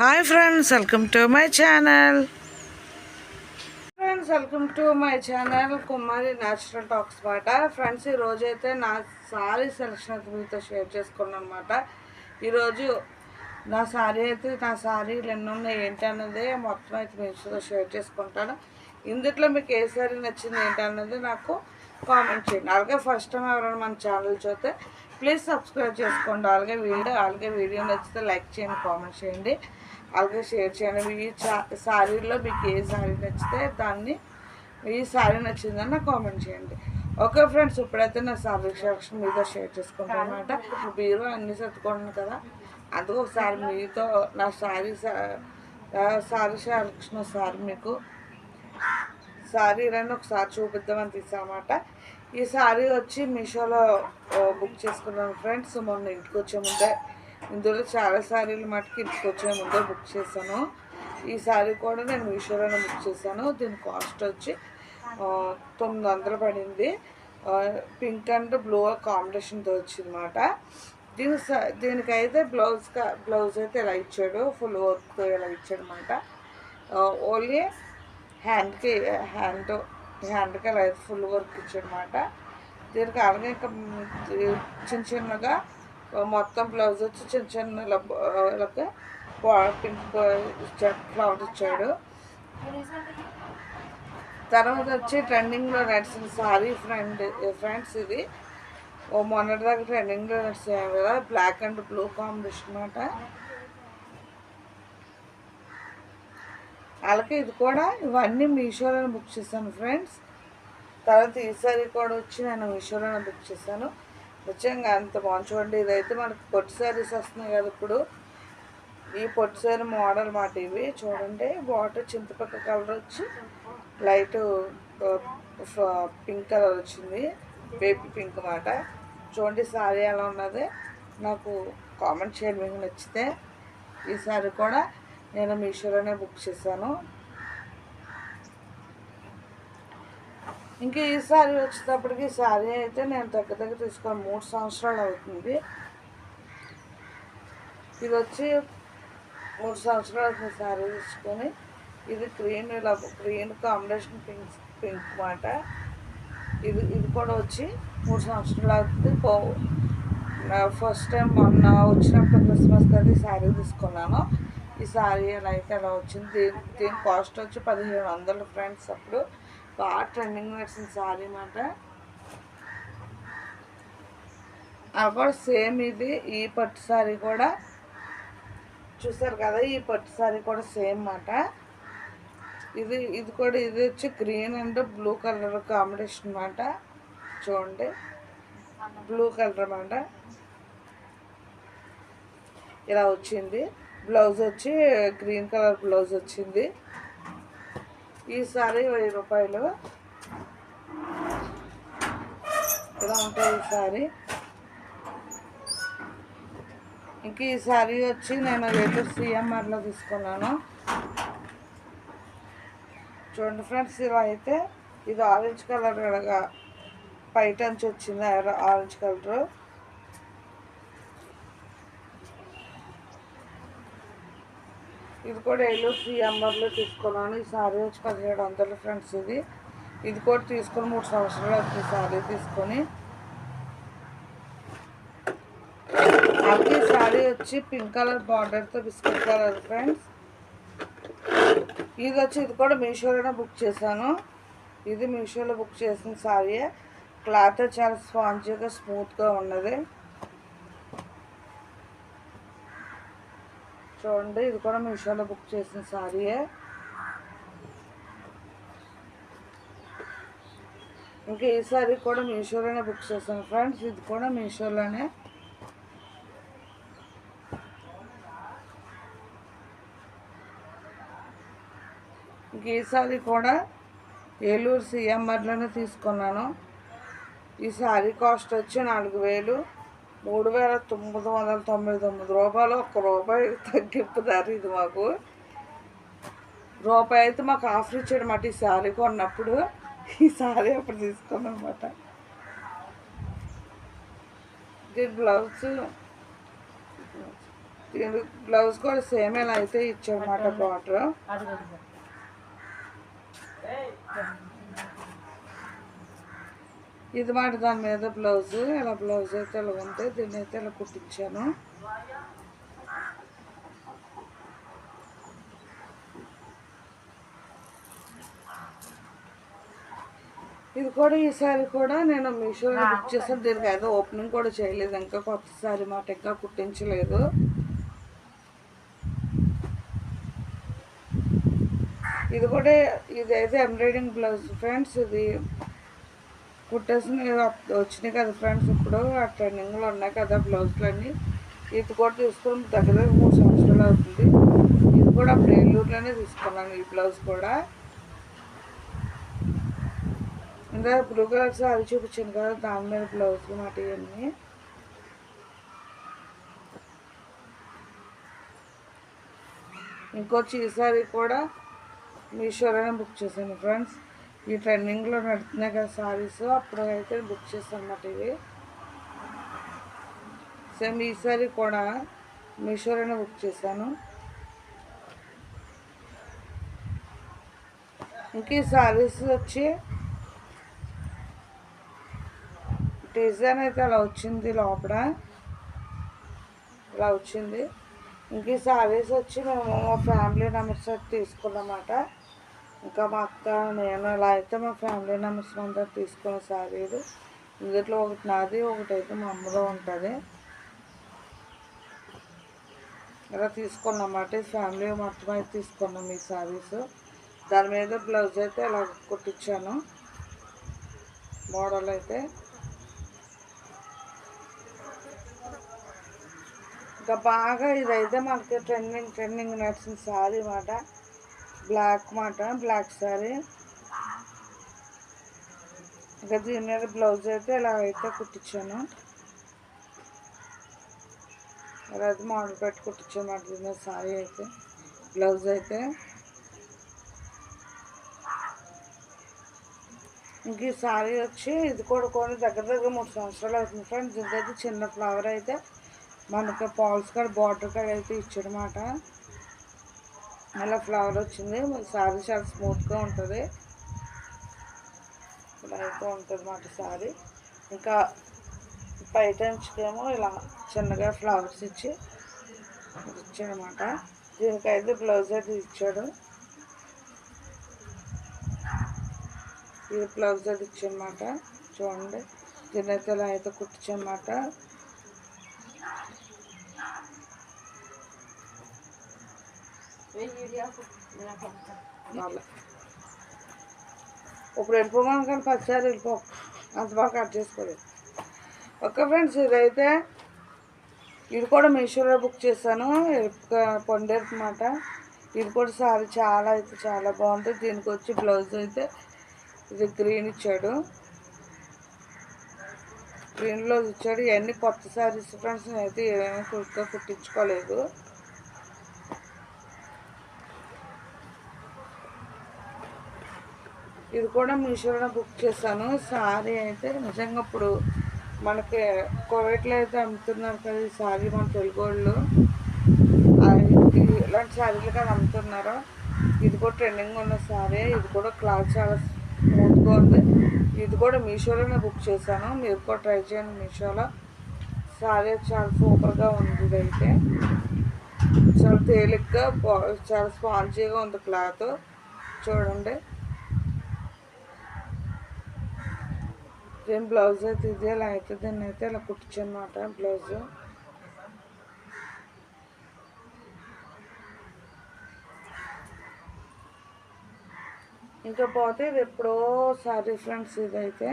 Hi friends welcome to my channel. Friends welcome to my channel Kumari natural talks మాట. Friends ఈరోజు అయితే నా sorry selection అయితే మీతో షేర్ చేసుకున్నాను అనమాట ఈరోజు నా సారీ అయితే నా సారీలు ఎన్ని ఉన్నాయి ఏంటి అన్నది మొత్తం అయితే మీతో షేర్ చేసుకుంటాను. ఇందుట్లో మీకు ఏ సారీ నచ్చింది ఏంటి అన్నది నాకు కామెంట్ చేయండి. అలాగే ఫస్ట్ టైం ఎవరైనా మన ఛానల్ చూస్తే ప్లీజ్ సబ్స్క్రైబ్ చేసుకోండి. అలాగే వీడియో అలాగే వీడియో నచ్చితే లైక్ చేయండి కామెంట్ చేయండి. అలాగే షేర్ చేయండి. ఈ శారీలో మీకు ఏ శారీ నచ్చితే దాన్ని ఈ శారీ నచ్చిందని నాకు కామెంట్ చేయండి. ఓకే ఫ్రెండ్స్ ఇప్పుడైతే నా శారీ సెలక్షన్ మీతో షేర్ చేసుకుంటాను అనమాట మీరు అన్నీ సర్దుకుంటున్నాను కదా. అందుకు ఒకసారి మీతో నా శారీ శారీ సెలక్షన్ ఒకసారి మీకు శారీలను ఒకసారి చూపిద్దామని తీసామాట ఈ శారీ వచ్చి మీషోలో బుక్ చేసుకున్నాను ఫ్రెండ్స్. మొన్న ఇంటికి వచ్చే ముందే ఇందులో చాలా శారీలు మటుకు ఇంటికి వచ్చే ముందే బుక్ చేశాను. ఈ శారీ కూడా నేను మీషోలోనే బుక్ చేశాను. దీని కాస్ట్ వచ్చి తొమ్మిది వందలు పడింది. పింక్ అండ్ బ్లూ కాంబినేషన్తో వచ్చిందన్నమాట. దీని స- దీనికైతే బ్లౌజ్ బ్లౌజ్ అయితే ఇలా ఇచ్చాడు? ఫుల్ వర్క్తో ఇలా ఇచ్చాడు అనమాట ఓన్లీ హ్యాండ్కి హ్యాండ్ హ్యాండ్కి అలా ఫుల్ వర్క్ ఇచ్చాడనమాట దీనికి అలాగే ఇంకా చిన్న చిన్నగా మొత్తం బ్లౌజ్ వచ్చి చిన్న చిన్న ఇలా పింక్ ఫ్లవర్ ఇచ్చాడు తర్వాత వచ్చి ట్రెండింగ్లో నడిచిన సారీ ఫ్రెండ్ ఫ్రెండ్స్ ఇది. ఓ మొన్నటి దాకా ట్రెండింగ్లో నడిచాయి కదా బ్లాక్ అండ్ బ్లూ కాంబినేషన్ అనమాట అలాగే ఇది కూడా ఇవన్నీ మీషోలోనే బుక్ చేశాను ఫ్రెండ్స్ తర్వాత ఈ సారీ కూడా వచ్చి నేను మీషోలోనే బుక్ చేశాను. నిజంగా అంత బాగుంది. చూడండి ఇదైతే మనకు పొట్టి శారీస్ వస్తున్నాయి కదా ఇప్పుడు. ఈ పొట్టి శారీ మోడల్ మాట ఇవి. చూడండి బాటర్ చింతపక్క కలర్ వచ్చి లైట్ పింక్ కలర్ వచ్చింది. బేబీ పింక్ మాట. చూడండి శారీ ఎలా ఉన్నది. నాకు కామెంట్ చేయండి మీకు నచ్చితే. ఈ శారీ కూడా నేను మీషోలోనే బుక్ చేశాను. ఇంకా ఈ శారీ వచ్చేటప్పటికి శారీ అయితే నేను దగ్గర దగ్గర తీసుకొని మూడు సంవత్సరాలు అవుతుంది. ఇది వచ్చి మూడు సంవత్సరాలు అవుతుంది శారీ తీసుకొని. ఇది గ్రీన్ ఇలా గ్రీన్ కాంబినేషన్ పింక్ పింక్ మాట. ఇది ఇది కూడా వచ్చి మూడు సంవత్సరాలు అవుతుంది. పో ఫస్ట్ టైం మొన్న వచ్చినప్పుడు క్రిస్మస్కి అది శారీ తీసుకున్నాను. ఈ శారీ ఎలా అయితే అలా వచ్చింది? దీని దీని కాస్ట్ వచ్చి పదిహేను వందలు ఫ్రెండ్స్ అప్పుడు. బాగా ట్రెండింగ్ నడిచిన శారీ అనమాట అవి కూడా సేమ్ ఇది. ఈ పట్టు శారీ కూడా చూసారు కదా ఈ పట్టు శారీ కూడా సేమ్ మాట. ఇది ఇది కూడా ఇది వచ్చి green and blue colour combination మాట. చూడండి. బ్లూ కలర్ అన్నమాట ఇలా వచ్చింది. బ్లౌజ్ వచ్చి గ్రీన్ కలర్ బ్లౌజ్ వచ్చింది. ఈ సారీ వెయ్యి రూపాయలు. ఇలా ఉంటాయి ఈసారి ఇంక ఈ సారీ వచ్చి నేను లేటెస్ట్ సిఎంఆర్లో తీసుకున్నాను. చూడండి ఫ్రెండ్స్ ఇలా అయితే ఇది ఆరెంజ్ కలర్ పైట నుంచి వచ్చింది ఆరెంజ్ కలరు. ఇది కూడా ఏలూరు సిఎంఆర్లో తీసుకున్నాను. ఈ సారీ వచ్చి పదిహేడు వందలు ఫ్రెండ్స్ ఇది. ఇది కూడా తీసుకొని మూడు సంవత్సరాలు అవుతుంది సారీ తీసుకొని. అది సారీ వచ్చి పింక్ కలర్ బార్డర్తో బిస్కెట్ కలర్ ఫ్రెండ్స్. ఇది వచ్చి ఇది కూడా మీషోలోనే బుక్ చేశాను. ఇది మీషోలో బుక్ చేసిన సారీయే. క్లాత్ చాలా స్పాంజీగా స్మూత్గా ఉన్నది. చూడండి ఇది కూడా మీషోలో బుక్ చేసిన శారీయే ఇంకా ఈ సారీ కూడా మీషోలోనే బుక్ చేశాను ఫ్రెండ్స్ ఇది కూడా మీషోలోనే. ఇంక ఈ సారీ కూడా ఏలూరు సిఎంఆర్లోనే తీసుకున్నాను. ఈ సారీ కాస్ట్ వచ్చి నాలుగు వేలు. మూడు వేల తొమ్మిది వందల తొంభై తొమ్మిది రూపాయలు ఒక్క రూపాయి తగ్గింపు ధర ఇది మాకు. రూపాయి అయితే మాకు ఆఫర్ ఇచ్చాడు మాట ఈ శారీ కొన్నప్పుడు. ఈ శారీ అప్పుడు తీసుకున్నాం అనమాట దీని బ్లౌజ్. దీని బ్లౌజ్ కూడా సేమ్ ఇలా అయితే అది కూడా ఇది మాట దాని మీద బ్లౌజ్. ఇలా బ్లౌజ్ అయితే ఇలా ఉంది దీన్ని అయితే ఇలా కుట్టించాను. ఇది కూడా ఈ శారీ కూడా నేను మీషోలో బుక్ చేసాను దీనికి ఏదో ఓపెనింగ్ కూడా చేయలేదు. ఇంకా కొత్త శారీ మాట ఇంకా కుట్టించలేదు. ఇది కూడా ఇది అయితే ఎంబ్రాయిడింగ్ బ్లౌజ్ ఫ్రెండ్స్ ఇది కుట్టేసి వచ్చినాయి కదా ఫ్రెండ్స్ ఇప్పుడు ఆ ట్రెండింగ్లో ఉన్నాయి కదా బ్లౌజులు అన్నీ ఇది కూడా తీసుకుని దగ్గర దగ్గర మూడు సంవత్సరాలు అవుతుంది. ఇది కూడా అప్పుడు ఏలూరులోనే తీసుకున్నాను ఈ బ్లౌజ్ కూడా. ఇంకా బ్లూ కలర్ సారీ చూపించాను కదా దాని మీద బ్లౌజ్ మాట ఇవన్నీ. ఇంకొచ్చి ఈ సారీ కూడా మీషోలోనే బుక్ చేశాను ఫ్రెండ్స్. ఈ ట్రెండింగ్లో నడుతున్నాయి కదా సారీస్ అప్పుడు అయితే బుక్ చేశాను అన్నమాట ఇవి. సేమ్ ఈ సారీ కూడా మీషోలోనే బుక్ చేశాను. ఇంక ఈ సారీస్ వచ్చి డిజైన్ అయితే అలా వచ్చింది లోపల. ఇలా వచ్చింది. ఇంక ఈ సారీస్ వచ్చి మేము మా ఫ్యామిలీ మెంబర్స్ అయితే తీసుకున్నమాట ఇంకా మా అక్క నేను ఇలా అయితే మా ఫ్యామిలీ మెంబర్స్ అంతా తీసుకున్న శారీలు. ఇందులో ఒకటి నాది ఒకటి అయితే మా అమ్మలో ఉంటుంది. ఇలా తీసుకున్నమాట. ఫ్యామిలీ మొత్తం అయితే తీసుకున్నాం ఈ శారీస్. దాని మీద బ్లౌజ్ అయితే ఇలా కుట్టించాను. మోడల్ అయితే. ఇంకా బాగా ఇదైతే మనకి ట్రెండింగ్ ట్రెండింగ్ నడిచిన శారీ మాట బ్లాక్ మాట బ్లాక్ శారీ ఇంకా దీని మీద బ్లౌజ్ అయితే ఇలా అయితే కుట్టించాను. అది అయితే మోడల్ పెట్టి కుట్టించామాట దీని మీద శారీ అయితే బ్లౌజ్ అయితే. ఇంక ఈ శారీ వచ్చి ఇది కూడా కొన్ని దగ్గర దగ్గర మూడు సంవత్సరాలు అవుతుంది ఫ్రెండ్స్. ఇదైతే చిన్న ఫ్లవర్ అయితే మనకి పాల్స్ కాడ బార్డర్ కాడ అయితే ఇచ్చాడనమాట అలా ఫ్లవర్ వచ్చింది. శారీ చాలా స్మూత్గా ఉంటుంది. ఇలా ఉంటుంది అన్నమాట శారీ ఇంకా పైటంచుకేమో ఇలా చిన్నగా ఫ్లవర్స్ ఇచ్చి ఇచ్చాడనమాట దీనికైతే బ్లౌజ్ అయితే ఇచ్చాడు. ఇది బ్లౌజ్ అది ఇచ్చనమాట చూడండి. దీని అయితే ఇలా అయితే కుట్టించనమాట ఇప్పుడు వెళ్ళిపోమని కానీ పదిసారి వెళ్ళిపో అంత బాగా కట్ చేసుకోలేదు. ఓకే ఫ్రెండ్స్ ఇదైతే ఇది కూడా మీషోలో బుక్ చేశాను. పొండేరు అనమాట ఇది కూడా సారీ చాలా అయితే చాలా బాగుంటుంది దీనికి వచ్చి బ్లౌజ్ అయితే ఇది గ్రీన్ ఇచ్చాడు. గ్రీన్ బ్లౌజ్ ఇచ్చాడు. ఇవన్నీ కొత్త సారీస్ ఫ్రెండ్స్ అయితే ఏమేమి కుర్తా కుట్టించుకోలేదు. ఇది కూడా మీషోలో బుక్ చేశాను. సారీ అయితే నిజంగా ఇప్పుడు మనకి కోవిడ్లో అయితే అమ్ముతున్నారు కదా ఈ సారీ మన తెలుగు వాళ్ళు ఇలాంటి శారీలు కానీ అమ్ముతున్నారు. ఇది కూడా ట్రెండింగ్ ఉన్న సారీ. ఇది కూడా క్లాత్ చాలా స్మూత్గా ఉంది. ఇది కూడా మీషోలోనే బుక్ చేశాను. మీరు కూడా ట్రై చేయండి మీషోలో. సారీ చాలా సూపర్గా ఉంది ఇదైతే. చాలా తేలిగ్గా చాలా స్పాంజీగా ఉంది క్లాత్. చూడండి. దీని బ్లౌజ్ అయితే ఇది ఇలా అయితే దీన్ని అయితే ఇలా కుట్టించనమాట బ్లౌజ్. ఇంకా పోతే ఇది ఎప్పుడో సారీ ఫ్రెండ్స్ ఇదైతే.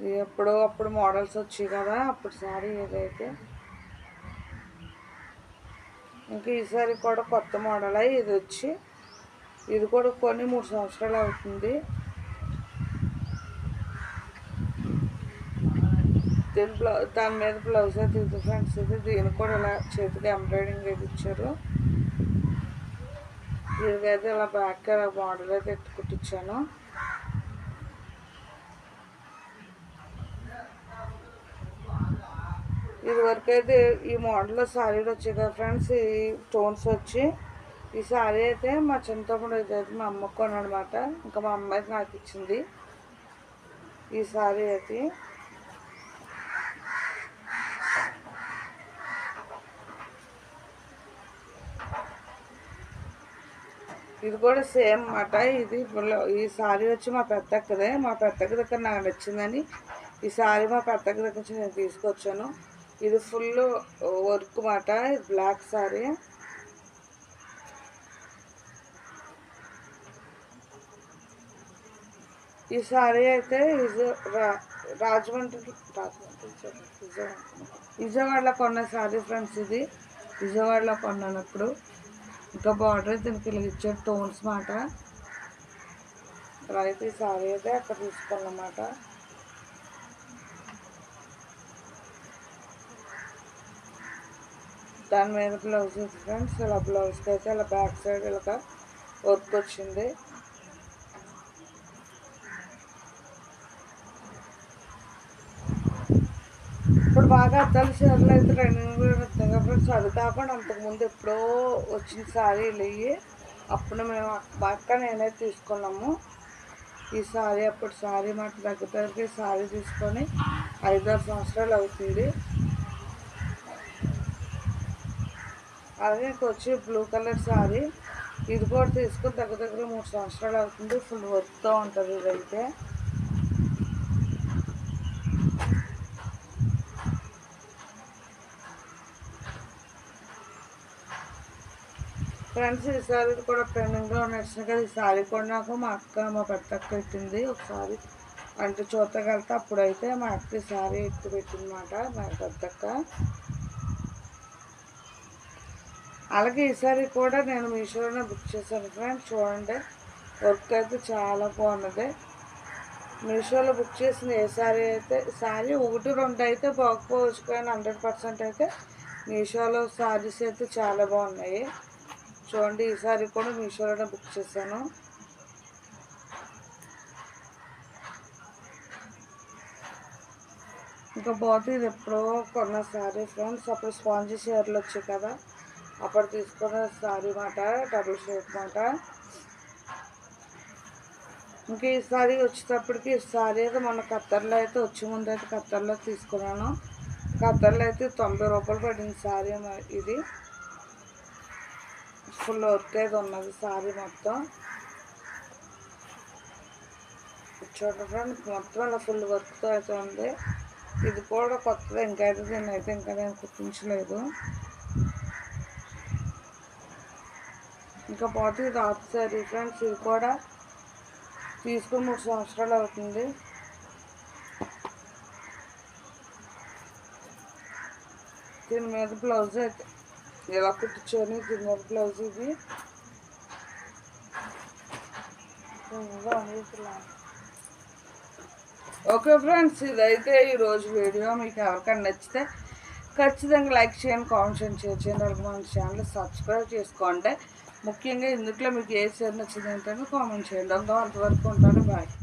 ఇది ఎప్పుడో అప్పుడు మోడల్స్ వచ్చాయి కదా అప్పుడు సారీ ఇదైతే. ఇంకా ఈసారి కూడా కొత్త మోడల్ ఇది వచ్చి ఇది కూడా కొన్ని మూడు సంవత్సరాలు అవుతుంది. దీని బ్లౌ దాని మీద బ్లౌజ్ అయితే ఇది ఫ్రెండ్స్ ఇది. దీని కూడా ఇలా చేతికి ఎంబ్రాయిడింగ్ అయితే ఇచ్చారు. దీనికి అయితే ఇలా బ్యాక్ ఇలా మోడల్ అయితే ఎత్తి కుట్టించాను ఇది వరకు అయితే ఈ మోడల్లో శారీలు వచ్చాయి కదా ఫ్రెండ్స్ ఈ స్టోన్స్ వచ్చి. ఈ శారీ అయితే మా చిన్న తమ్ముడు అయితే మా అమ్మ కొనమాట ఇంకా మా అమ్మ అయితే నాకు ఇచ్చింది. ఈ శారీ అయితే. ఇది కూడా సేమ్ అన్నమాట. ఇది ఈ శారీ వచ్చి మా పెద్దక్కదే. మా పెద్దక్క దగ్గర నాకు నచ్చిందని ఈ శారీ మా పెద్దక్క దగ్గర నుంచి నేను తీసుకొచ్చాను. ఇది ఫుల్ వర్క్ మాట ఇది బ్లాక్ సారీ. ఈ సారీ అయితే రాజమండ్రి రాజమండ్రి విజయవాడ. విజయవాడలో కొన్న శారీ ఫ్రెండ్స్ ఇది. విజయవాడలో కొన్నాను అప్పుడు. ఇంకా బార్డర్ దీనికి ఇలా ఇచ్చారు టోన్స్ మాట. అయితే ఈ సారీ అయితే అక్కడ తీసుకున్నమాట దాని మీద బ్లౌజ్ ఫ్రెండ్స్. ఇలా బ్లౌజ్కి అయితే ఇలా బ్యాక్ సైడ్ ఇలా వర్క్ వచ్చింది. బాగా అద్దాలు చీరలు అయితే ట్రైనింగ్ కూడా వస్తాయి అది కాకుండా అంతకుముందు ఎప్పుడో వచ్చిన శారీలు ఇవి అప్పుడు మేము మా అక్క నేనైతే తీసుకున్నాము. ఈ శారీ అప్పుడు శారీ మాకు దగ్గర దగ్గరికి శారీ తీసుకొని ఐదారు సంవత్సరాలు అవుతుంది. అలాగే ఇంకా వచ్చి బ్లూ కలర్ శారీ ఇది కూడా తీసుకొని దగ్గర దగ్గర మూడు సంవత్సరాలు అవుతుంది. ఫుల్ వర్క్తో ఉంటుంది ఇదైతే. ఫ్రెండ్స్ ఈ సారీ కూడా ట్రెండింగ్లో నడిచిన కదా ఈ సారీ కూడా నాకు మా అక్క మా పెద్ద అక్క పెట్టింది. ఒకసారి అంటే చూడగలితే అప్పుడైతే మా అక్క ఈ సారీ ఎత్తి పెట్టిందన్నమాట మా పెద్దక్క అలాగే ఈ సారీ కూడా నేను మీషోలోనే బుక్ చేశాను ఫ్రెండ్స్ చూడండి. వర్క్ అయితే చాలా బాగున్నది. మీషోలో బుక్ చేసిన ఏ సారీ అయితే సారీ ఒకటి రెండు అయితే బాగపోవచ్చు కానీ హండ్రెడ్ పర్సెంట్ అయితే మీషోలో సారీస్ అయితే చాలా బాగున్నాయి. చూడండి ఈ సారీ కూడా మీషోలోనే బుక్ చేశాను. ఇంకా బాగుంది ఇది ఎప్పుడో కొన్న శారీ ఫ్రెండ్స్ అప్పుడు స్పాంజీ షేర్లు వచ్చాయి కదా అప్పుడు తీసుకున్న శారీ మాట డబుల్ షేర్ మాట. ఇంకా ఈ సారీ వచ్చేటప్పటికి ఈ శారీ అయితే మొన్న ఖత్తర్లో అయితే వచ్చే ముందు అయితే ఖత్తర్లో తీసుకున్నాను. ఖత్తర్లో అయితే తొంభై రూపాయలు పడింది శారీ ఇది. ఫుల్ వర్క్ అయితే ఉన్నది సారీ మొత్తం. చూడండి ఫ్రెండ్స్ మొత్తం అలా ఫుల్ వర్క్తో అయితే ఉంది. ఇది కూడా కొత్తది ఇంకా అయితే దీన్ని అయితే ఇంకా నేను కుట్టించలేదు. ఇంకా పోతే ఇది ఆఫ్ సారీ ఫ్రెండ్స్ ఇది కూడా తీసుకుని మూడు సంవత్సరాలు అవుతుంది. దీని మీద బ్లౌజ్ అయితే ఇలా కుట్టించుకొని దీని బ్లౌజ్ ఇది. ఓకే ఫ్రెండ్స్ ఇదైతే ఈరోజు వీడియో. మీకు ఎవరికైనా నచ్చితే ఖచ్చితంగా లైక్ చేయండి కామెంట్ చేయండి షేర్ చేయండి. అలాగే మన ఛానల్ సబ్స్క్రైబ్ చేసుకోండి. ముఖ్యంగా ఇందులో మీకు ఏ షేర్ నచ్చింది ఏంటంటే కామెంట్ చేయండి. అంతవరకు ఉంటాను. బాయ్.